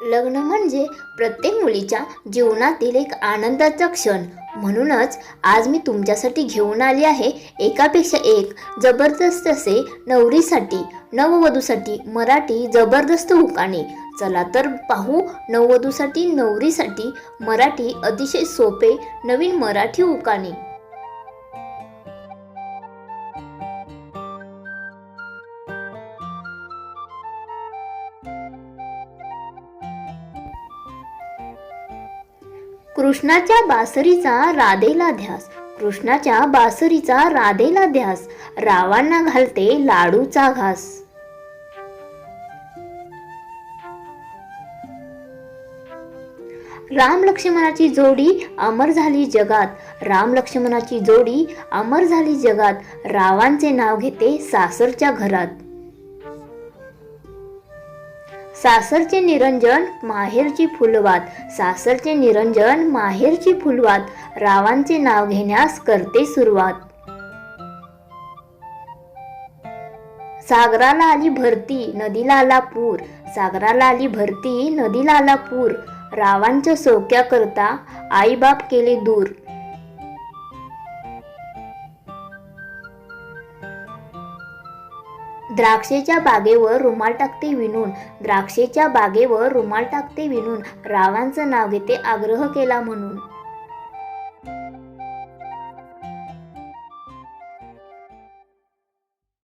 लग्न म्हणजे प्रत्येक मुलीच्या जीवनातील एक आनंदाचा क्षण. म्हणूनच आज मी तुमच्यासाठी घेऊन आली आहे एकापेक्षा एक जबरदस्त असे नवरीसाठी नववधूसाठी मराठी जबरदस्त उकाणे. चला तर पाहू नववधूसाठी नवरीसाठी मराठी अतिशय सोपे नवीन मराठी उकाणे. कृष्णाच्या बासरीचा राधेला ध्यास कृष्णाच्या बासरीचा राधेला ध्यास रावांना घालते लाडूचा घास. राम लक्ष्मणाची जोडी अमर झाली जगात राम लक्ष्मणाची जोडी अमर झाली जगात रावांचे नाव घेते सासरच्या घरात. सासरचे निरंजन माहेरची फुलवात. सासरचे निरंजन माहेरची फुलवात. रावांचे नाव घेण्यास करते सुरुवात. सागराला आली भरती नदीला आला पूर. सागराला आली भरती नदीला आला पूर. रावांच्या सोक्या करता आईबाप केले दूर. द्राक्षेच्या बागेवर रुमाल टाकते विणून द्राक्षेच्या बागेवर रुमाल टाकते विणून रावांचं नाव घेते आग्रह केला म्हणून.